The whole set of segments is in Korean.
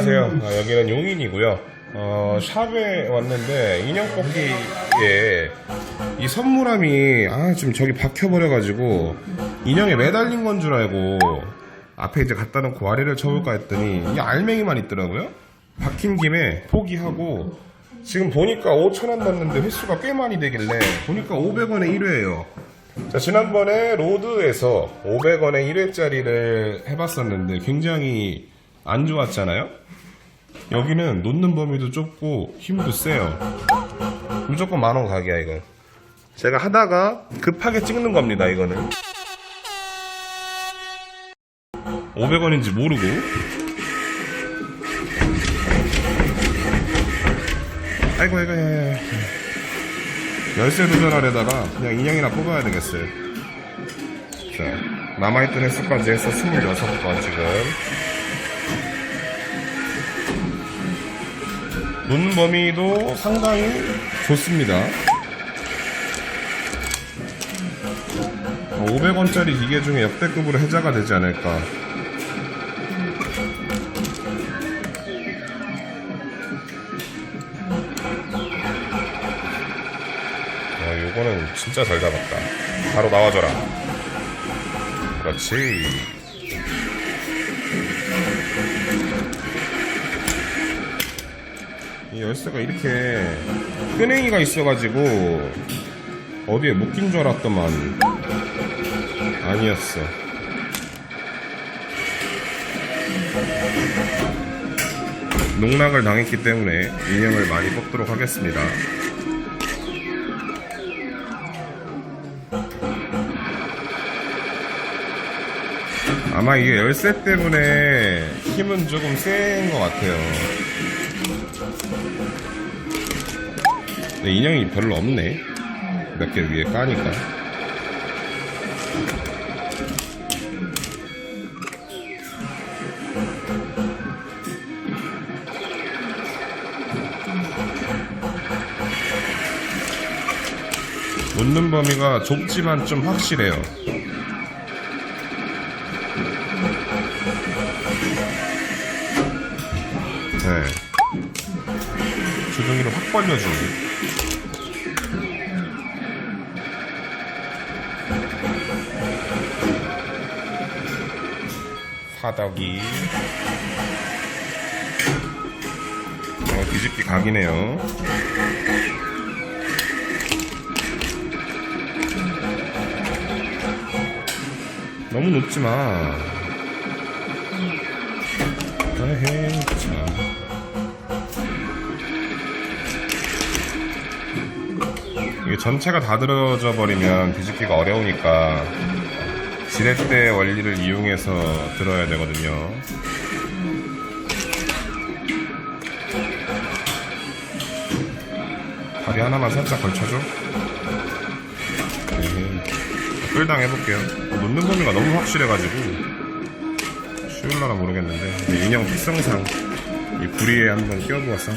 안녕하세요. 아, 여기는 용인이고요. 어, 샵에 왔는데 인형 뽑기에 이 선물함이 아 지금 저기 박혀버려가지고 인형에 매달린 건 줄 알고 앞에 이제 갖다 놓고 아래를 쳐볼까 했더니 이 알맹이만 있더라고요. 박힌 김에 포기하고 지금 보니까 5,000원 났는데 횟수가 꽤 많이 되길래 보니까 500원에 1회예요. 자, 지난번에 로드에서 500원에 1회짜리를 해봤었는데 굉장히 안 좋았잖아요? 여기는 놓는 범위도 좁고 힘도 세요. 무조건 만원 가게야, 이거. 제가 하다가 급하게 찍는 겁니다, 이거는. 500원인지 모르고. 아이고, 아이고, 아이고. 열쇠 도전하려다가 그냥 인형이나 뽑아야 되겠어요. 자, 남아있던 횟수까지 해서 26번 지금. 눈 범위도 상당히 좋습니다. 500원짜리 기계 중에 역대급으로 해자가 되지 않을까. 어, 요거는 진짜 잘 잡았다. 바로 나와줘라. 그렇지. 열쇠가 이렇게 끈행이가 있어가지고 어디에 묶인 줄 알았더만 아니었어. 농락을 당했기 때문에 인형을 많이 뽑도록 하겠습니다. 아마 이게 열쇠 때문에 힘은 조금 센 것 같아요. 근데 인형이 별로 없네. 몇 개 위에 까니까. 놓는 범위가 좁지만 좀 확실해요. 네. 주둥이를 확 벌려주는. 사덕이. 어, 뒤집기 각이네요. 너무 높지 마. 에헤이, 참. 이게 전체가 다 들어져 버리면 뒤집기가 어려우니까 지렛대 원리를 이용해서 들어야 되거든요. 다리 하나만 살짝 걸쳐줘. 끌당 해볼게요. 놓는 범위가 너무 확실해가지고 쉬울라나 모르겠는데 근데 인형 특성상 이 구리에 한번 끼워보았어.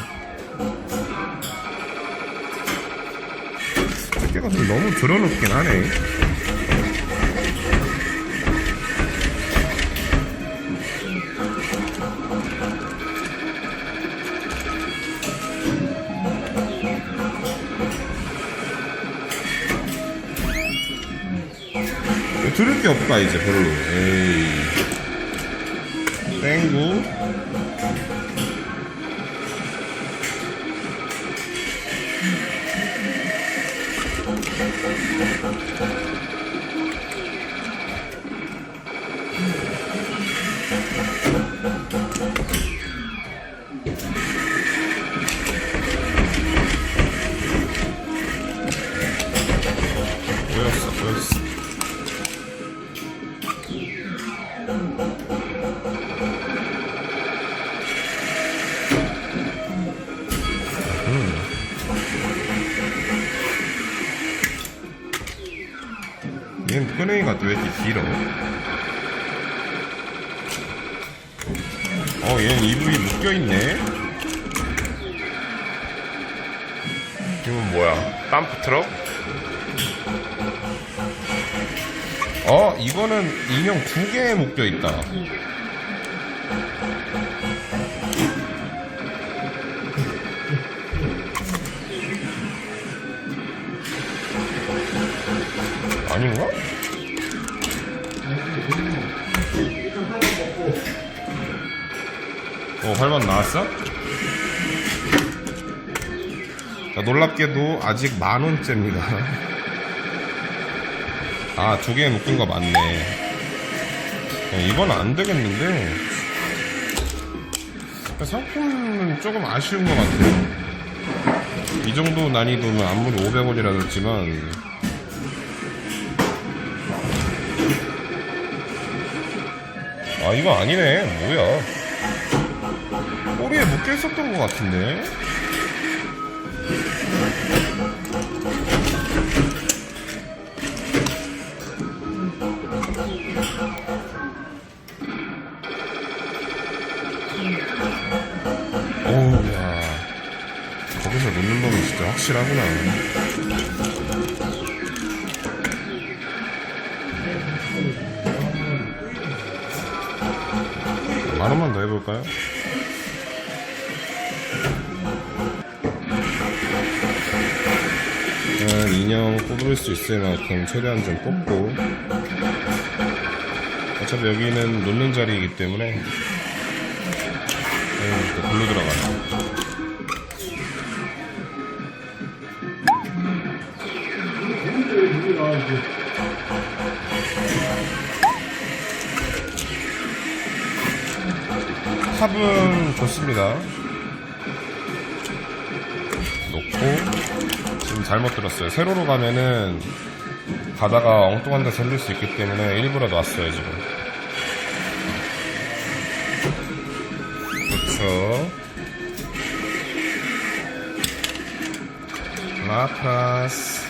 집게가 좀 너무 들어놓긴 하네. 게 없다 이제 별로. 에이. 땡구. 어, 얘는 이불이 묶여있네. 이건 뭐야? 땀프트럭? 어, 이거는 인형 두 개에 묶여있다. 아닌가? 어, 활만 나왔어? 자, 놀랍게도 아직 만 원째입니다. 아, 두 개 묶은 거 맞네. 야, 이건 안 되겠는데. 상품은 조금 아쉬운 것 같아요. 이 정도 난이도면 아무리 500원이라 했지만 아 이거 아니네 뭐야 꼬리에 묶여 있었던 것 같은데? 오우야. 거기서 놓는 놈이 진짜 확실하구나. 만 원만 더 해볼까요? 음, 인형 뽑을 수 있을 만큼 최대한 좀 뽑고. 어차피 여기는 놓는 자리이기 때문에. 음, 또 글로 들어가요 탑은 좋습니다. 잘못 들었어요. 세로로 가면은 가다가 엉뚱한 데서 흘릴 수 있기 때문에 일부러 놨어요 지금. 그렇죠. 라파스.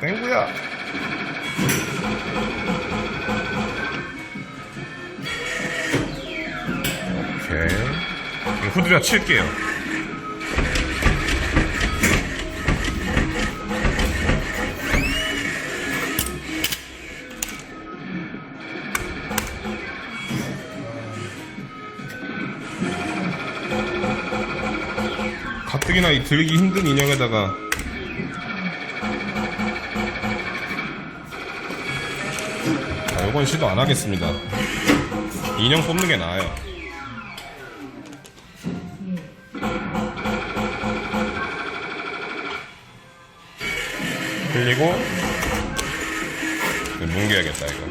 땡구야. 후드려 칠게요. 가뜩이나 이 들기 힘든 인형에다가 자, 요건 시도 안 하겠습니다. 인형 뽑는 게 나아요. 그리고 뭉개야겠다 이거.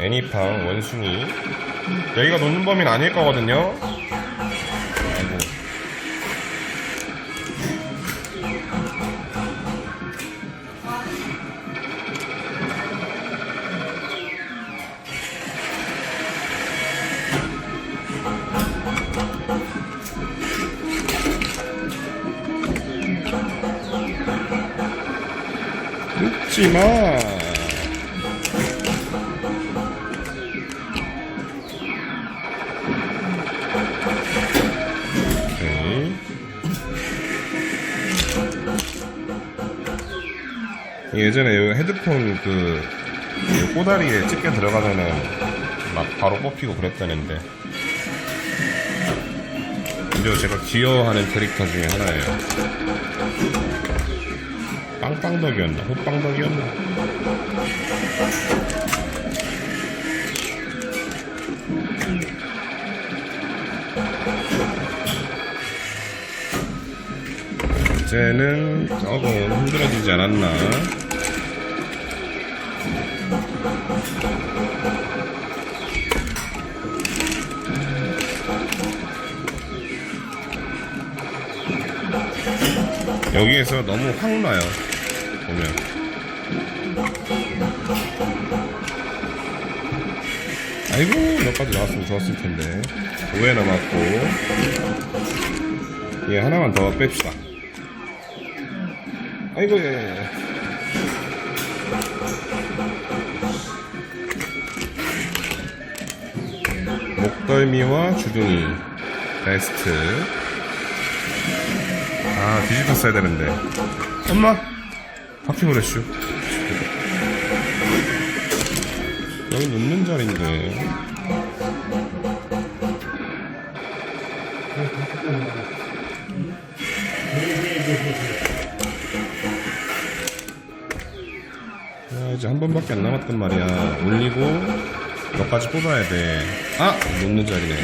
애니팡 원숭이 여기가 놓는 범위는 아닐 거거든요. 웃지 마. 예전에 요 헤드폰 그, 이 꼬다리에 집게 들어가면은 막 바로 뽑히고 그랬다는데. 이제 제가 기여하는 캐릭터 중에 하나예요. 빵빵덕이었나? 호빵덕이었나? 이제는 조금 힘들어지지 않았나? 여기에서 너무 확 나요. 보면. 아이고, 몇 가지 나왔으면 좋았을 텐데. 5회 남았고. 예, 하나만 더 뺍시다. 아이고, 예, 예. 목덜미와 주둥이. 베스트. 아, 뒤집혔어야 되는데. 엄마! 바퀴 보냈슈. 여기 놓는 자리인데. 야, 이제 한 번밖에 안 남았단 말이야. 올리고 너까지 뽑아야 돼. 아! 놓는 자리네.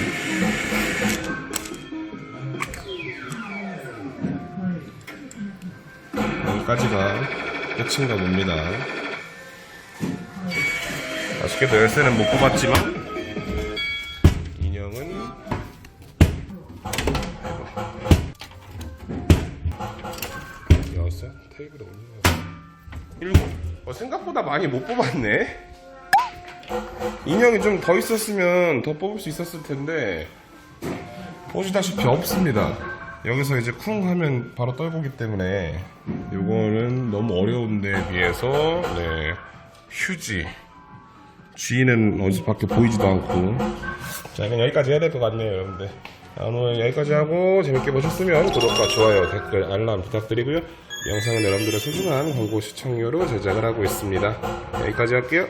여기까지가 끝인가 봅니다. 아쉽게도 열쇠는 못 뽑았지만 인형은 여섯 테이블에 올린 거 일곱. 어, 생각보다 많이 못 뽑았네. 인형이 좀 더 있었으면 더 뽑을 수 있었을 텐데 보시다시피 없습니다 여기서 이제 쿵 하면 바로 떨고기 때문에 요거는 너무 어려운데 비해서 네 휴지. G는 어디서밖에 보이지도 않고. 자 그냥 여기까지 해야 될 것 같네요 여러분들. 자, 오늘 여기까지 하고 재밌게 보셨으면 구독과 좋아요 댓글 알람 부탁드리고요. 이 영상은 여러분들의 소중한 광고 시청료로 제작을 하고 있습니다. 여기까지 할게요